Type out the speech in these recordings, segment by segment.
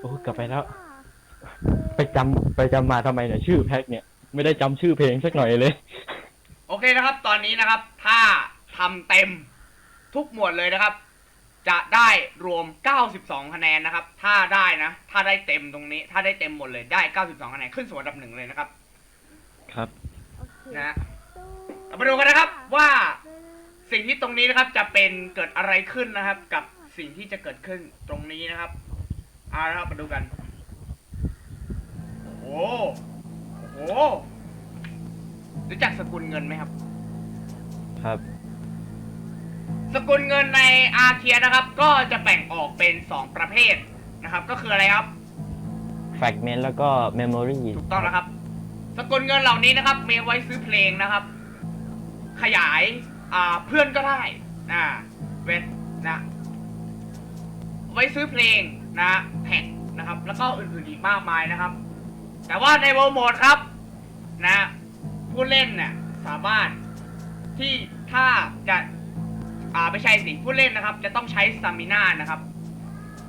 โอ้กลับไปแล้ว ไปจำไปจำมาทำไมเนี่ยชื่อแพ็กเนี่ย ไม่ได้จำชื่อเพลงสักหน่อยเลย โอเคนะครับ ตอนนี้นะครับ ถ้าทำเต็มทุกหมวดเลยนะครับ จะได้รวม 92 คะแนนนะครับ ถ้าได้นะ ถ้าได้เต็มตรงนี้ ถ้าได้เต็มหมดเลยได้ 92 คะแนนขึ้นสู่อันดับหนึ่งเลยนะครับ ครับ นะฮะเรามาดูกันนะครับว่าสิ่งที่ตรงนี้นะครับจะเป็นเกิดอะไรขึ้นนะครับ กับสิ่งที่จะเกิดขึ้นตรงนี้นะครับเอาละครับมาดูกันโอ้โหโอ้โหรู้จักสกุลเงินไหมครับ ครับ สกุลเงินในอาเคียนะครับ ก็จะแบ่งออกเป็น 2 ประเภทนะครับ ก็คืออะไรครับ fragment แล้วก็ memory ถูกต้องแล้วครับ สกุลเงินเหล่านี้นะครับมีไว้ซื้อเพลงนะครับ ขยายอ่าเพื่อนก็ได้อ่าเว้นนะ ไว้ซื้อเพลง นะแผ่นนะครับ แล้วก็อื่นๆอีกมากมายนะครับ แต่ว่าในโวโหมดครับ นะ ผู้เล่นเนี่ยสามารถที่ถ้าจะอ่าไม่ใช่สิผู้เล่นนะครับ จะต้องใช้สตามิน่านะครับ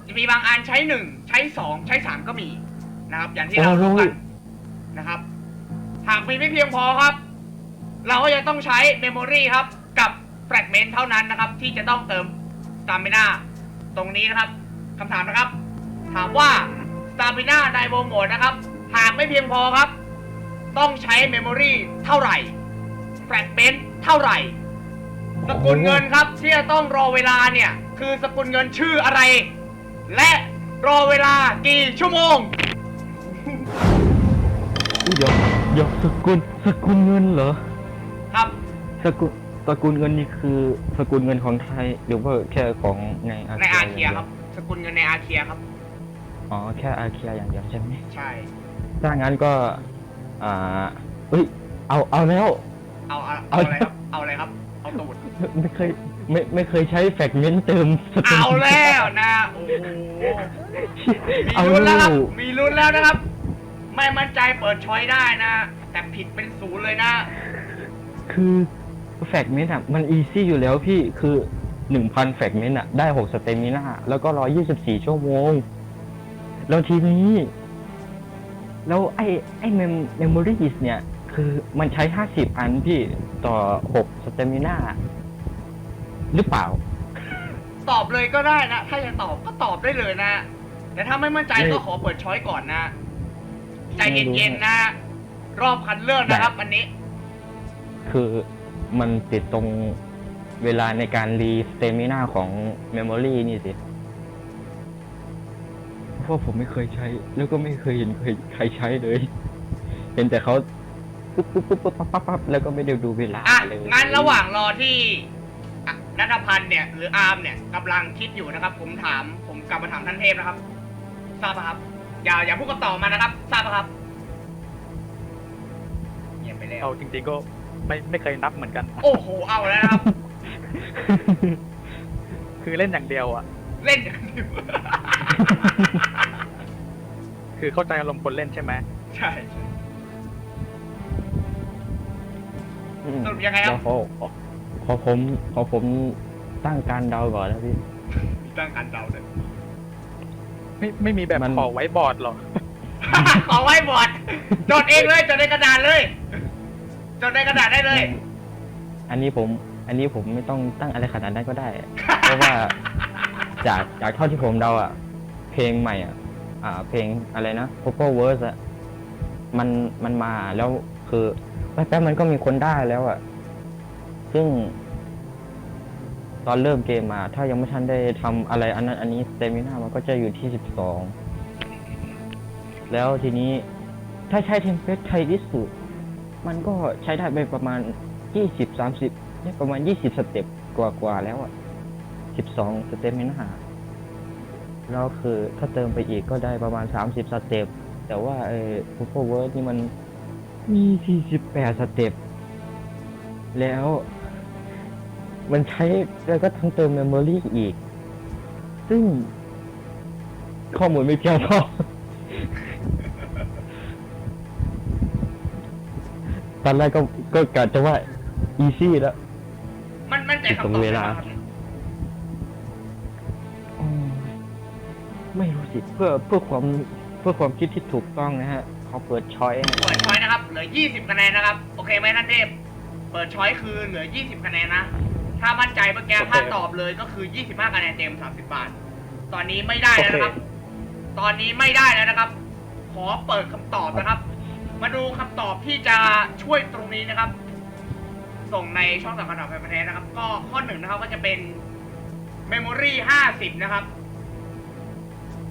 จะมีบางอันใช้หนึ่งใช้สองใช้สามก็มีนะครับ อย่างที่เรารู้กันนะครับหากมีไม่เพียงพอครับ เราก็จะต้องใช้เมมโมรีครับ กับแฟกเมนต์เท่านั้นนะครับ ที่จะต้องเติมสตามิน่าตรงนี้นะครับ คำถามนะครับ ถามว่าสตามิน่าในโวโหมดนะครับ หากไม่เพียงพอครับ ต้องใช้เมมโมรีเท่าไหร่แฟกเมนต์เท่าไหร่สกุลเงินครับที่จะต้องรอเวลาเนี่ย คือสกุลเงินชื่ออะไร และรอเวลากี่ชั่วโมงอุ๊ยเดี๋ยวเดี๋ยวสกุลสกุลเงินเหรอ ครับสกุลสกุลเงินนี่คือสกุลเงินของไทยหรือว่าแค่ของในอาในอาเคียครับส กุลเงินในอาเคียครับ อ๋อแค่อาเคียอย่างเดียวใช่ไหมใช่ ถ้างั้นก็ อ่าเอ้ย เอาเอาแล้ว เอาเอาเอาเอาอะไรครับ เอาอะไรครับ เอาตูด ไม่เคยไม่ไม่เคยใช้แฟกเมนต์เติมสกุลเอาแล้วนะ โอ้โหมีเอาลุ้นแล้วครับลูกมีลุ้นแล้วนะครับ ไม่มั่นใจเปิดช้อยได้นะ แต่ผิดเป็นศูนย์เลยนะ คือแฟกเมนต์อะมันอีซี่อยู่แล้วพี่คือ หนึ่งพันแฟกเมนต์อะได้หกสเตมิน่าแล้วก็ร้อยี่สิบสี่ชั่วโมง แล้วทีนี้ แล้วไอ้ไอ้เมมเมมโมรีเนี่ย คือมันใช้ห้าสิบอันพี่ต่อหกสเตมิน่าหรือเปล่า ตอบเลยก็ได้นะ ถ้าจะตอบก็ตอบได้เลยนะ แต่ถ้าไม่มั่นใจไม่ก็ขอเปิดช้อยก่อนนะ ใจไม่รู้เย็นๆนะ รอบคันเลือกนะครับอันนี้ คือมันติดตรง เวลาในการรีสเตมินาของเมมโมรีนี่สิ เพราะผมไม่เคยใช้ แล้วก็ไม่เคยเห็นเคยใครใช้เลย เห็นแต่เขาปุ๊บปุ๊บปุ๊บปุ๊บปั๊บปั๊บปั๊บแล้วก็ไม่ได้ดูเวลาอะเลยงั้นระหว่างรอที่อะนัทพันธ์เนี่ย หรืออาร์มเนี่ยกำลังคิดอยู่นะครับ ผมถาม ผมกลับมาถามท่านเทพนะครับ ทราบปะครับ อย่าอย่าพูดคำตอบมานะครับ ทราบปะครับเงียบไปแล้ว เอาจริงๆก็ไม่ไม่เคยนับเหมือนกัน โอ้โหเอาแล้วนะครับ คือเล่นอย่างเดียวอะ เล่นอย่างเดียวคือเข้าใจอารมณ์คนเล่นใช่ไหมใช่อืมสรุปยังไงครับแล้วขอขอผมขอผมตั้งการเดาก่อนนะพี่ มีตั้งการเดาเลยไม่ไม่มีแบบมัน ขอไว้บอร์ดหรอ ขอไว้บอร์ดจดเองเลยจดในกระดาษเลยจดในกระดาษได้เลย อันนี้ผม อันนี้ผมไม่ต้องตั้งอะไรขนาดนั้นก็ได้ เพราะว่าจากจากเท่าที่ผมเดาอะ เพลงใหม่อะอ่า เพลงอะไรนะ Purple Verse อะมันมันมาแล้วคือแป๊บๆมันก็มีคนได้แล้วอะ ซึ่ง ตอนเริ่มเกมมา ถ้ายังไม่ทันได้ทำอะไรอันนั้น อันนี้สเตมินามันก็จะอยู่ที่สิบสองแล้วทีนี้ถ้าใช้เทมเพลตไทยที่สุดมันก็ใช้ได้ไปประมาณยี่สิบสามสิบ ประมาณยี่สิบสเต็ปกว่ากว่าๆแล้วอะสิบสองสเต็ปม่น่าแล้วคือถ้าเติมไปอีกก็ได้ประมาณสามสิบสเต็ปแต่ว่าเออ Purple Word นี่มันมีสี่สิบแปดสเต็ปแล้ว มันใช้แล้วก็ทั้งเติมเมมโมรี่อีก ซึ่งข้อมูลไม่เพียงพอตอนแรกก็ก็กะจะว่า easy แล้ว ใจคำตอบตรงเวลาได้ไหมครับอืมไม่รู้สิเพื่อเพื่อความเพื่อความคิดที่ถูกต้องนะฮะเขาเปิดช้อยให้เปิดช้อยนะครับ เหลือ 20 คะแนนนะครับ โอเคไหมท่านเทพเปิดช้อยคือเหลือ 20 คะแนนนะ ถ้ามั่นใจเมื่อกี้ถ้าตอบเลยก็คือ 25 คะแนนเต็ม 30 บาท ตอนนี้ไม่ได้แล้วนะครับ ตอนนี้ไม่ได้แล้วนะครับ ขอเปิดคำตอบนะครับ มาดูคำตอบที่จะช่วยตรงนี้นะครับ ส่งในช่องสั่งคำตอบแฟนพันธุ์แท้นะครับ ก็ข้อหนึ่งนะครับก็จะเป็น Memory 50นะครับ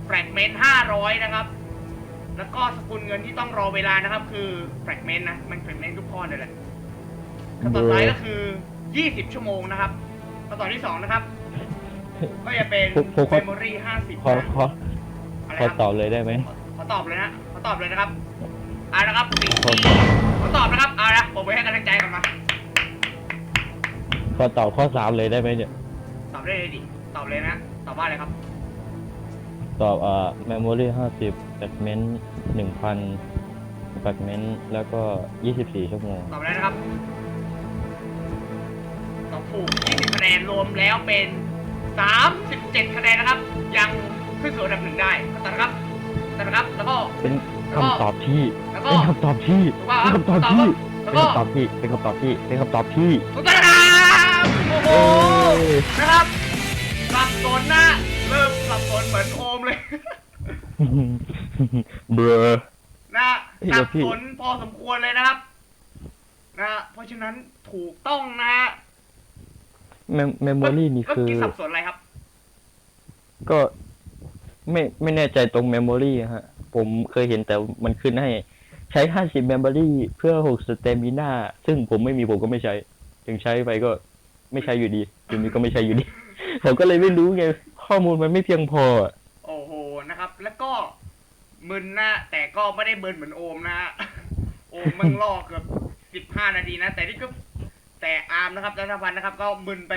Fragment 500นะครับ แล้วก็สกุลเงินที่ต้องรอเวลานะครับ คือ Fragment นะ มัน Fragment ทุกข้อเลยแหละคำตอบสุดท้ายก็คือ20ชั่วโมงนะครับคำตอบที่สองนะครับ ก็จะเป็นผมผมขอ Memory 50ขอนะขออะไรขอครับตอบเลยได้ไหม ขอตอบเลยนะขอตอบเลยนะครับเอาละครับสิ่งขอที่ตอบขอตอบนะครับเอาละผมไปให้กำลังใจกันมา ขอตอบข้อสามเลยได้ไหมเนี่ย ตอบได้เลยดิ ตอบเลยนะ ตอบว่าอะไรครับ ตอบเอ่อ memory ห้าสิบ fragment หนึ่งพัน fragment แล้วก็ยี่สิบสี่ชั่วโมง ตอบแล้วนะครับ ตอบถูก20คะแนนรวมแล้วเป็น 37 คะแนนนะครับ ยังขึ้นสู่อันดับหนึ่งได้ก็ต่อนะครับต่อนะครับ แล้วก็ เป็นแล้วก็คำตอบที่ แล้วก็เป็นคำตอบที่ถูกป่ะเป็นคำตอบที่แล้วเป็นก็คำตอบที่ เป็นคำตอบที่เป็นคำตอบที่ ถูกต้องนะครับ โอ้โหเอ้ยนะครับสับสนนะ เริ่มสับสนเหมือนโอมเลย เบลอนะพี่สัแล้บวพี่สนพอสมควรเลยนะครับ นะเพราะฉะนั้นถูกต้องนะฮะเมมโมรี่นี่เมื่อคือกี้สับสนอะไรครับ ก็ไม่ไม่แน่ใจตรงเมมโมรี่ฮะ ผมเคยเห็นแต่มันขึ้นให้ ใช้ 50 เมมโมรี่เพื่อ 6 สเตมิน่า ซึ่งผมไม่มีผมก็ไม่ใช้ ถึงใช้ไปก็ ไม่ใช้อยู่ดีถึงมีก็ไม่ใช้อยู่ดี ผมก็เลยไม่รู้ไงข้อมูลมันไม่เพียงพออะโอ้โหนะครับ แล้วก็มึนนะแต่ก็ไม่ได้มึนเหมือนโอมนะโอมมึงล่อเกือบสิบห้านาทีนะแต่นี่ก็แต่อาร์มนะครับรัฐพันธ์นะครับ ก็มึนไป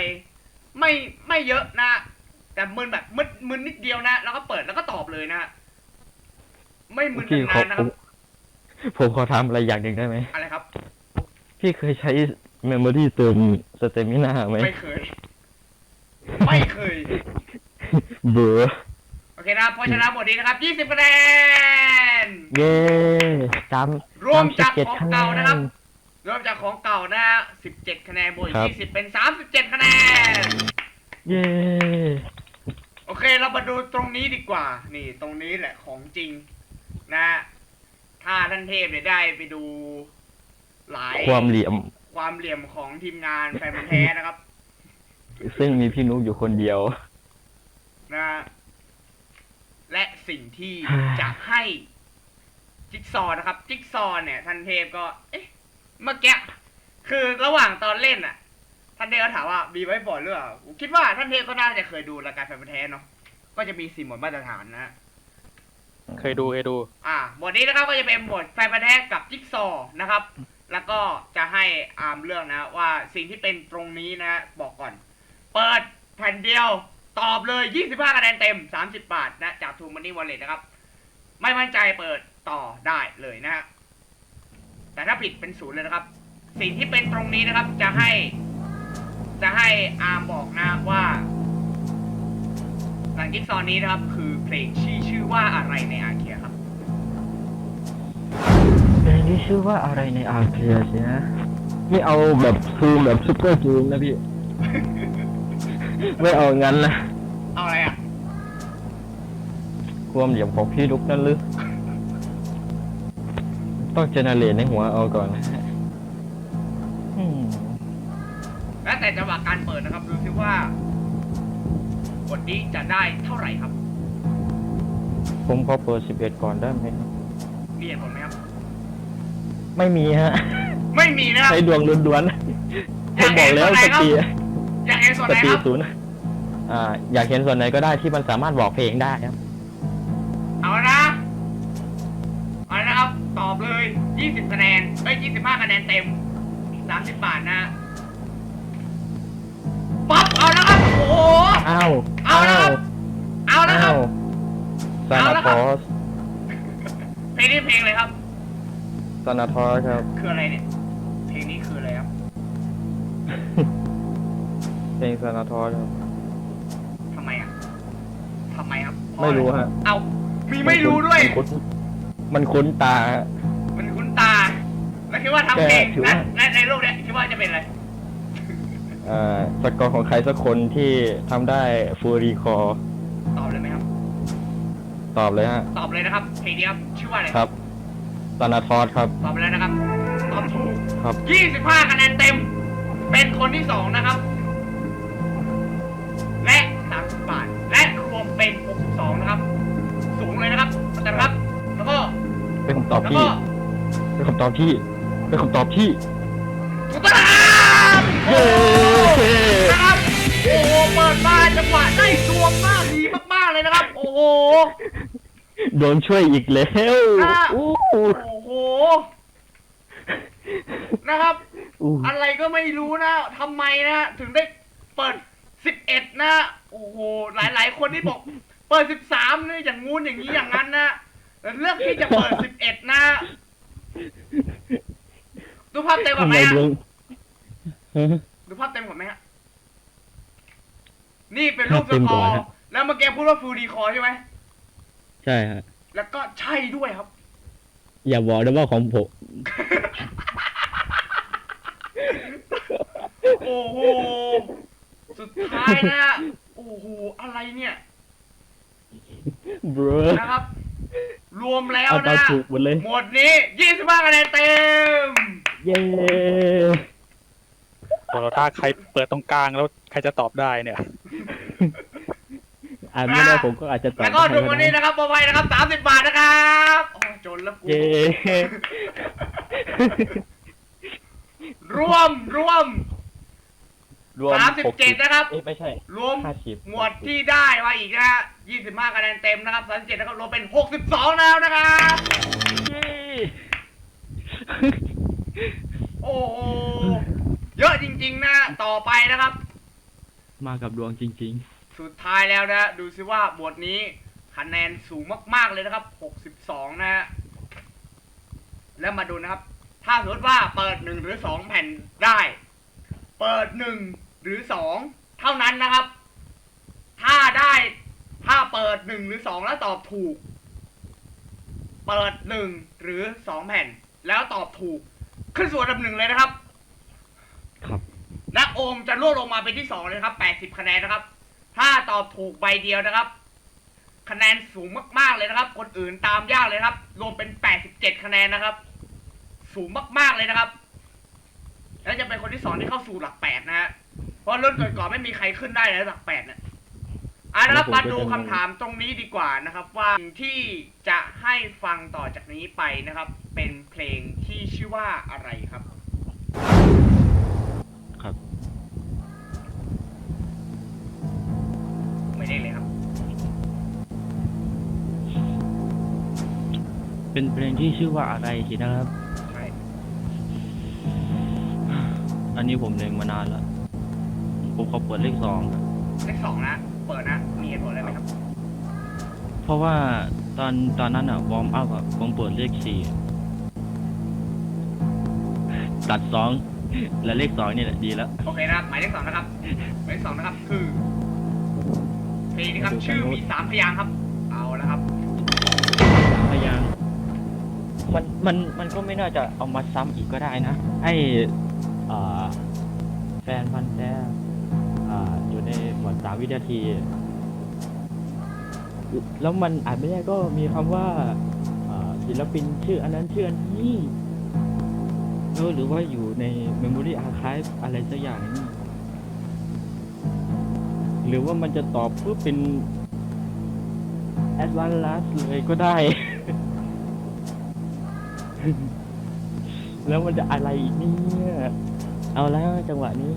ไม่ไม่เยอะนะแต่มึนแบบมึนมึนนิดเดียวนะ แล้วก็เปิดแล้วก็ตอบเลยนะไม่มึนพี่ขอนานๆนะผครัมบผมขอถามอะไรอย่างหนึ่งได้ไหมอะไรครับ พี่เคยใช้ เมมโมรี่เติมสเตมิน่าไหมไม่เคย ไม่เคย เบื่อโอเคนะครับเพราะฉะนั้นบทนี้นะครับ 20คะแนน เย้จำรวมจากจำ17ของคะแนเก่านะครับนเริ่มจากของเก่านะฮะ17 คะแนนบวกอีครักบ20 เป็น 37 คะแนน เย้ โอเค เรามาดูตรงนี้ดีกว่า นี่ ตรงนี้แหละของจริง นะฮะถ้าท่านเทพเนี่ยได้ไปดูหลาย ความเหลี่ยม ความเหลี่ยมของทีมงานแฟนพันธุ์แท้นะครับ ซึ่งมีพี่นุ๊กอยู่คนเดียว นะฮะและสิ่งที่ฮ่าจะให้จิ๊กซอว์นะครับ จิ๊กซอว์เนี่ยท่านเทพก็ เอ๊ะเมื่อกี้คือระหว่างตอนเล่นอะ ท่านเทพก็ถามว่ามีไว้บอร์ดหรือเปล่าผมคิดว่าท่านเทพก็น่าจะเคยดูรายการแฟนพันธุ์แท้เนาะก็จะมีสี่หมวดมาตรฐานนะฮะ เคยดูเคยดู อ่าหมวดนี้นะครับก็จะเป็นหมวดแฟนพันธุ์แท้กับจิ๊กซอว์นะครับ แล้วก็จะให้อาร์มเลือกนะว่าสิ่งที่เป็นตรงนี้นะบอกก่อน เปิดแผ่นเดียวตอบเลย 25คะแนนเต็ม 30 บาทนะจากทูมันนี่วอลเล็ตนะครับ ไม่มั่นใจเปิดต่อได้เลยนะฮะแต่ถ้าผิดเป็นศูนย์เลยนะครับ สิ่งที่เป็นตรงนี้นะครับ จะให้ จะให้อาร์มบอกนะว่าหลังจิ๊กซอว์นี้นะครับ คือเพลงชื่อชื่อว่าอะไรในอาเคียครับ นี้ชื่อว่าอะไรในอาร์เคียสินะไม่เอาแบบซูมแบบซุปเปอร์ซูมนะพี่ ไม่เอางั้นนะเอาอะไรอะ ความเหลี่ยมของพี่ลุกนั่นหรือต้องเจเนเรตในหัวเอาก่อนนะฮะอืมแล้วแต่จังหวะการเปิดนะครับ ดูซิว่าบทนี้จะได้เท่าไหร่ครับ ผมขอเปิด11ก่อนได้ไหมมีเหตุผลไหมครับ ไม่มีฮะ ไม่มีนะครับ ใช้ดวงล้วนๆผมบอกแล้วสตรีอยากเห็นส่วนสไหนตรีครับศูนย์อ่า อยากเห็นส่วนไหนก็ได้ที่มันสามารถบอกเพลงได้ครับ เอานะเอาละนะครับ ตอบเลย 20คะแนนเอ้ย25คะแนนเต็ม 30 บาทนะปั๊บเอาแล้วครับ โอ้โห อ้าว เอาแล้วครับ เอาแล้วครับซาเอานาแล้วทครับอสเพลงนี้เพลงอะไรครับ ซานาทอสครับ คืออะไรเนี่ย เพลงนี้คืออะไรครับเพลงซานาทอสครับ ทำไมอะทำไมครับพไม่รู้ฮะ เอามีไม่รู้ด้วย มันคุ้นมันคุ้นตาฮะ มันคุ้นตา แล้วคิดว่าทำเพลงแต่ถือนะว่าในในรูปเนี้ยคิดว่าจะเป็นอะไร เอ่อสกอร์ของใครสักคนที่ทำได้ฟูรีคอตอบเลยไหมครับ ตอบเลยฮะ ตอบเลยนะครับ เพลงนี้ครับ ชื่อว่าอะไร ครับ ตานาทอสครับ ตอบไปแล้วนะครับตอบถูกครับ 25คะแนนเต็ม เป็นคนที่สองนะครับ และ30บาท และรวมเป็น62นะครับ สูงเลยนะครับเข้าใจไหมครับ แล้วก็เป็นคำตอบแล้วที่ ก็เป็นคำตอบที่ เป็นคำตอบที่ ถูกต้องนะครับโอ้โหนะครับโอ้โหเปิดมาจังหวะได้ดวงมากดีมากๆเลยนะครับ โอ้โห โดนช่วยอีกแล้วอะ อู้โอ้โห นะครับ อู้อะไรก็ไม่รู้นะทำไมนะถึงได้เปิด11นะ โอ้โหหลายๆคนที่บอก เปิด13เนี่ยอย่างงู้นอย่างนี้อย่างนั้นนะแต่เลือกที่จะเปิด11นะดูภาพเต็มก่อนทำไหมไมฮะดวงฮะ ดูภาพเต็มก่อนไหมฮะนี่เป็นรูปภาพสเต็มกก่ออนร์ฮะ แล้วเมื่อกี้พูดว่าฟูดีคอใช่ไหมใช่ฮะแล้วก็ใช่ด้วยครับ อย่าบอกนะว่าของผม โอ้โห สุดท้ายนะโอ้โห อะไรเนี่ยบรอนะครับ รวมแล้วเอาตานะ ถูกหมดเลย หมดนี้ 25คะแนนเต็ม เย้บอกเราถ้าใครเปิดตรงกลางแล้วใครจะตอบได้เนี่ย อ่านไม่ได้ผมก็อาจจะตอบแล้วก็ได้ดูวันนี้นะครับบอไวนะครับ30บาทนะครับโอ้จนแล้วกูเย้รวมรวมรวม37นะครับเอ้ยไม่ใช่ รวมห้าสิบหมวดที่ได้มาอีกนะฮะ25คะแนนเต็มนะครับ37นะครับรวมเป็น62แล้วนะครับเย้โอ้โหเยอะจริง ๆ นะ ต่อไปนะครับ มากับดวงจริง สุดท้ายแล้วนะดูซิว่าหมวดนี้คะแนนสูงมาก ๆเลยนะครับ 62 นะฮะแล้วมาดูนะครับ ถ้าสมมติว่าเปิด 1 หรือ 2 แผ่นได้ เปิด 1 หรือ 2 เท่านั้นนะครับ ถ้าได้ถ้าเปิด 1 หรือ 2 แล้วตอบถูก เปิด 1 หรือ 2 แผ่น แล้วตอบถูก ขึ้นสู่อันดับหนึ่งเลยนะครับๆครับ และโอมจะล่วงลงมาเป็นที่สองเลยครับ 80 คะแนนนะครับ ถ้าตอบถูกใบเดียวนะครับ คะแนนสูงมาก ๆเลยนะครับ คนอื่นตามยากเลยนะครับ รวมเป็น87คะแนนนะครับ สูงมาก ๆเลยนะครับ แล้วจะเป็นคนที่สองที่เข้าสู่หลักแปดนะฮะเพราะรุ่นก่อนๆไม่มีใครขึ้นได้เลยหลักแปดเนี่ยอะนะครับแล้วผมมาก็ดูจะคำถามตรงนี้ดีกว่านะครับ ว่าสิ่งที่จะให้ฟังต่อจากนี้ไปนะครับ เป็นเพลงที่ชื่อว่าอะไรครับครับ ไม่ได้เลยครับ เป็นเพลงที่ชื่อว่าอะไรสินะครับ ใช่อันนี้ผมเล็งมานานแล้ว ผมขอเปิดเลขสองครับเลขสองนะ เปิดนะ มีเหตุผลอะไรไหมครับ เพราะว่าตอนตอนนั้นอะวอร์มอัพอะผมเปิดเลขสี่ตัดสองและเลขสองนี่แหละดีแล้ว โอเคนะครับ หมายเลขสองนะครับ หมายเลขสองนะครับ คือเพ ลงนี้ครับ ชื่อมีสามพยางค์ครับ เอาแล้วครับ พยางค์มันมันมันก็ไม่น่าจะเอามาซ้ำอีกก็ได้นะให้อ่าแฟนพันธุ์แท้อ่าอยู่ในหมวดสามวินาที แล้วมันอ่านไม่ได้ก็มีคำว่าอ่าศิลปินชื่ออันนั้นชื่ออันนี้เออหรือว่าอยู่ใน Memory Archive อะไรสักอย่างนี่ หรือว่ามันจะตอบเพื่อเป็น a d v a n c e เลยก็ได้ แล้วมันจะอะไรอีกเนี่ย เอาแล้วจังหวะนี้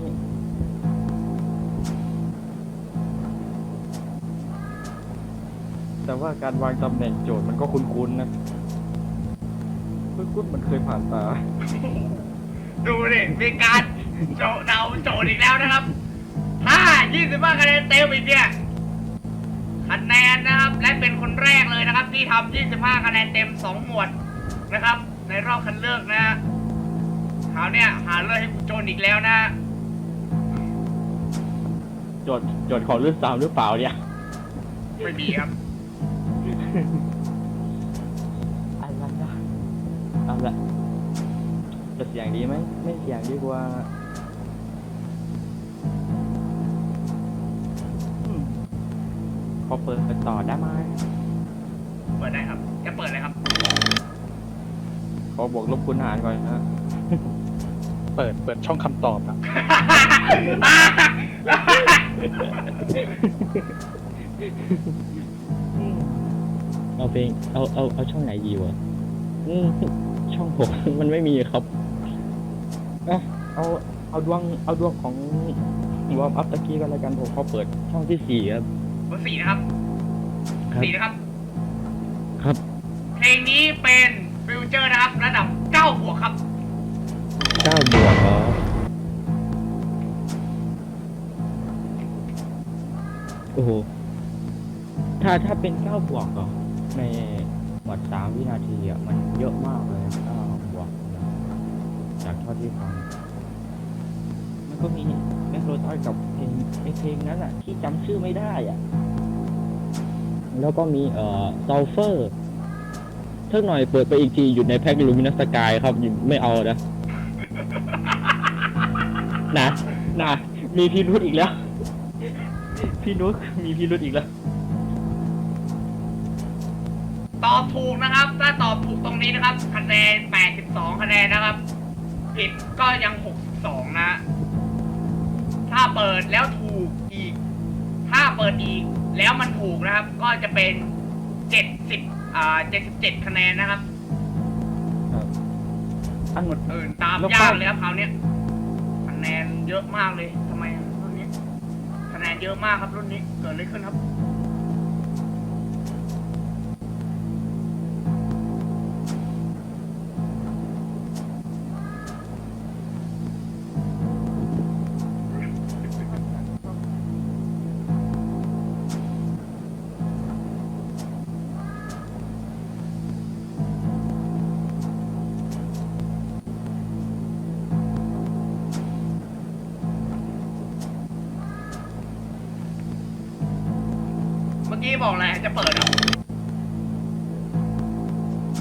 แต่ว่าการวางตำแหน่งโจทย์มันก็คุ้นๆนะ คุ้นๆมันเคยผ่านตา ดูดิมีการโจเดาโจทย์อีกแล้วนะครับ 25คะแนนเต็มอีกเนี่ยคะแนนนะครับและเป็นคนแรกเลยนะครับ ที่ทำ25คะแนนเต็ม 2 หมวดนะครับ ในรอบคัดเลือกนะฮะคราวเนี้ยหาเลือกให้กูโจนอีกแล้วนะโจทย์โจทย์ของรุ่นสามหรือเปล่าเนี่ยไม่มีครับอะไรนะเอาละจะเสียงดีไหมไม่เสียงดีกว่า อเปิดต่อได้ไหมเปิดได้ครับ จะเปิดเลยครับ ขอบวกลบคูณหารก่อนนะ เปิดเปิดช่องคำตอบอะเอาเพลงเอาเอาเอาช่องไหนดีวะอืมช่องผม มันไม่มีครับอะเอาเอาดวงเอาดวงของวอร์มอัพตะกี้ก็แล้วกันผมเขาเปิดช่องที่สี่ครับเบอร์สี่นะครับครับ สี่นะครับ ครับเพลงนี้เป็นฟิวเจอร์นะครับ ระดับเก้าบวกครับ เก้าบวกเหรอโอ้โห ถ้าถ้าเป็นเก้าบวกเหรอในหมดสามวินาทีอะมันเยอะมากเลยเก้าบวกนะจากเท่าที่ฟังมันก็มีแมคโรต อยกับเพลงไอเพลงนั้นอะ ที่จำชื่อไม่ได้อะ แล้วก็มีเอ่อซัลเฟอร์เท่าหน่อยเปิดไปอีกทีอยู่ในแพ็กลูมินัสกายครับไม่เอานะนะนะมีพิรุธอีกแล้ว พี่นุชมีพิรุธอีกแล้ว ตอบถูกนะครับ ถ้าตอบถูกตรงนี้นะครับ คะแนน 82 คะแนนนะครับ ผิดก็ยัง 62 นะ ถ้าเปิดแล้วถูกอีก ถ้าเปิดอีกแล้วมันถูกนะครับ ก็จะเป็น70อ่า77คะแนนนะครับครับอันหมดเอื่นตามแล้วยากภาพเลยครับคราวเนี้ยคะแนนเยอะมากเลยทำไมอะรุ่นนี้คะแนนเยอะมากครับรุ่นนี้เกิดอะไรขึ้นครับ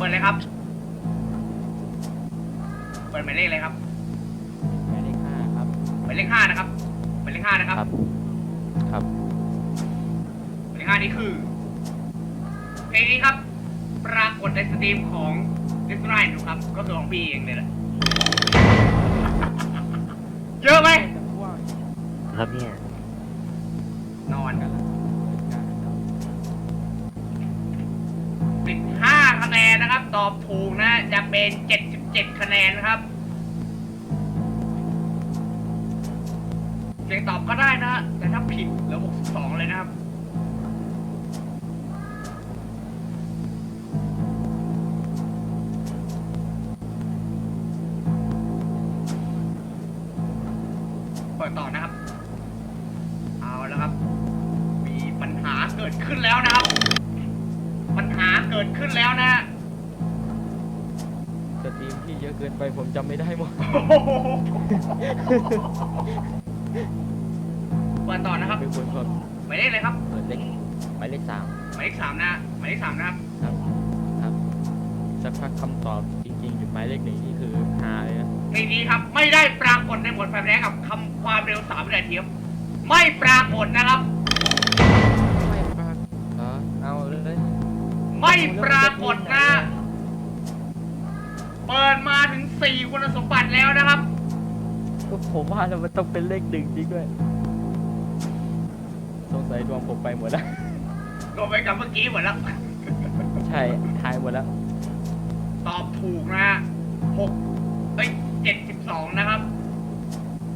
ปิดเลยครับ เปิดหมายเลขเลยครับ หมายเลขห้าครับ หมายเลขห้านะครับ หมายเลขห้านะครับ ครับ ครับ หมายเลขห้านี่คือ เพลงนี้ครับ ปรากฏในสตรีมของดิสไลน์ครับ ก็คือของพี่เองเลยแหละ เยอะไหม ครับเนี่ย นะครับ ตอบถูกนะ จะเป็นเจ็ดสิบเจ็ดคะแนนครับ เสียงตอบก็ได้นะ แต่ถ้าผิดเหลือหกสิบสองเลยนะครับเปิดต่อนะครับ เอาแล้วครับ มีปัญหาเกิดขึ้นแล้วนะครับ ปัญหาเกิดขึ้นแล้วนะ เยอะเกินไปผมจำไม่ได้หมด เปิดต่อนะครับเป็นคนแบบหมายเลขอะไรครับเปิดเลขหมายเลขสามหมายเลขสามนะหมายเลขสามนะครับครับครับสักพักคำตอบจริงๆอยู่หมายเลขหนึ่งนี่คือหาเลยนะเพลงนี้ครับ ไม่ได้ปรากฏในหมวดไฟแรงกับคำความเร็วสามวินาทีครับไม่ปรากฏนะครับ ไม่ปรากฏเหรอเอาเลย ไม่ปร ผมว่าแล้วมันต้องเป็นเลขหนึ่งจริงด้วย สงสัยดวงผมไปหมดแล้ว ก็ไปกับเมื่อกี้หมดแล้ว ใช่ทายหมดแล้ว ตอบถูกนะหกเอ้ยเจ็ดสิบสองนะครับ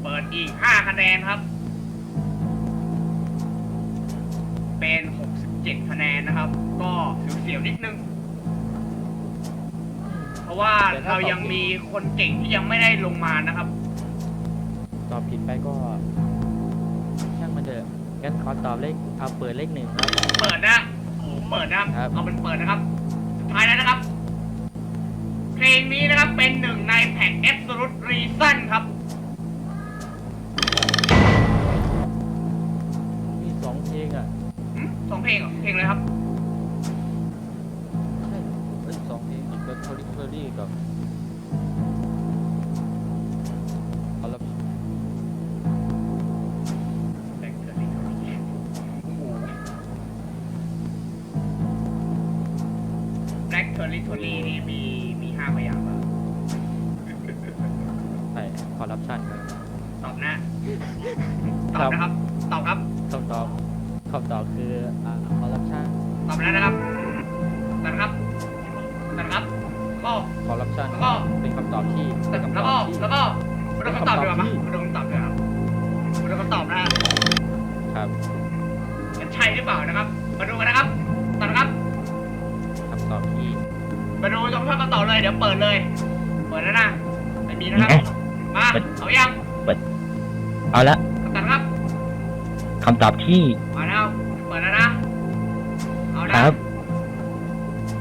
เปิดอีกห้าคะแนนครับ เป็นหกสิบเจ็ดคะแนนนะครับ ก็เสียวๆนิดนึง เพราะว่าแต่ถ้าเรายังมีคนเก่งที่ยังไม่ได้ลงมานะครับ ตอบผิดไปก็ช่างมันเถอะงั้นขอตอบเลขเอาเปิดเลขหนึ่งครับ เปิดนะโอ้โหเปิดนะครับ เอาเป็นเปิดนะครับ สุดท้ายแล้วนะครับ เพลงนี้นะครับเป็นหนึ่งในแผ่น Absolute Reason ครับ มีสองเพลงอะสองเพลงเหรอ เพลงเลยครับ ใช่เหรอสองเพลงเป็นทอริทอรี่กับ ร์รัปชันครับตอบนะตอบนะครับ ตอบครับคำตอบคำตอบคืออ่าคอร์รัปชันตอบแล้วนะครับตอบนะครับตอบนะครับก็คอร์รัปชันแล้วก็เป็นคำตอบที่เป็นคำตแล้อวบก็ที่แล้วก็มาดูคำตอบดีกว่าปะมาดูคำตอบดีกว่าครับมาดูคำตอบนะฮะครับมันใช่หรือเปล่านะครับ มาดูกันนะครับตอบนะครับคำตอบที่มาดูตรงช่องคำตอบเลยเดี๋ยวเปิดเลย เปิดแล้วนะไม่มีนะครับมา เอายังเอาละคำตอบนะครับคำตอบที่ มาแล้วเปิดแล้วนะ เอานะครับ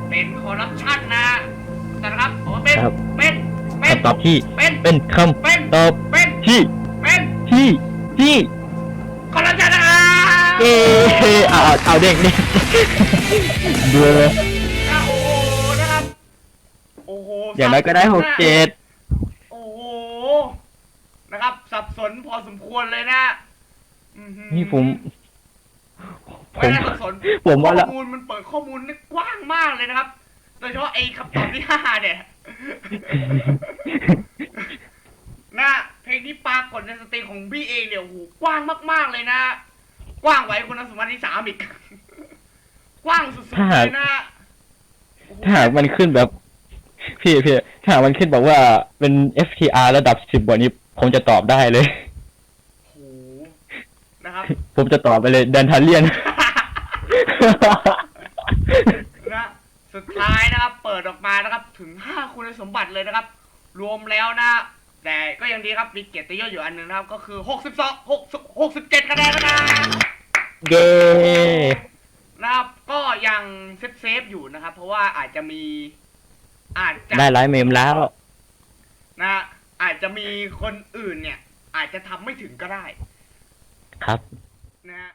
เป็นคอร์รัปชันนะคำตอบนะครับผมว่าเป็น ครับ เป็น เป็น คำตอบที่ เป็น เป็นคเป็นำตอบเป็น ที่เป็นที่ที่คอร์รัปชันนะครับเย้เอาเอาเอาเด็กนี่เบื่อนะโอ้โหนะครับ โอ้โหอย่างน้อยก็ได้หกเจ็ด โอ้โห นะครับ สับสนพอสมควรเลยนะอื้อหือนี่ผม ผไม่มได้สับสนผมว่าข้ละ อมูลมันเปิดข้อมูลนี่กว้างมากเลยนะครับ โดยเฉพาะไอ้คำตอบที่ห้าเนี่ยนะเพลงที่ปรากฏในสตรีมของพี่เองเนี่ยโอ้โหกว้างมาก ๆเลยนะ กว้างไว้คุณสมบัติที่สามอีก กว้างสุดๆเลยนะโอ้โห ถ้าหากมันขึ้นแบบ พี่พี่ถ้าหากมันขึ้นแบบว่าเป็น FTR ระดับสิบกว่านี้ ผมจะตอบได้เลยโอ้โหนะครับ ผมจะตอบไปเลยดันทาเลียน นะสุดท้ายนะครับ เปิดออกมานะครับ ถึงห้าคุณสมบัติเลยนะครับ รวมแล้วนะ แต่ก็ยังดีครับ มีเกียรติยศอยู่อันหนึ่งนะครับ ก็คือหกสิบสองหกหกสิบเจ็ดคะแนนนะครับเย้นะครับ ก็ยังเซฟเซฟๆอยู่นะครับ เพราะว่าอาจจะมี อาจจะได้ไลฟ์เมมแล้ว นะ อาจจะมีคนอื่นเนี่ย อาจจะทำไม่ถึงก็ได้ครับนะฮะ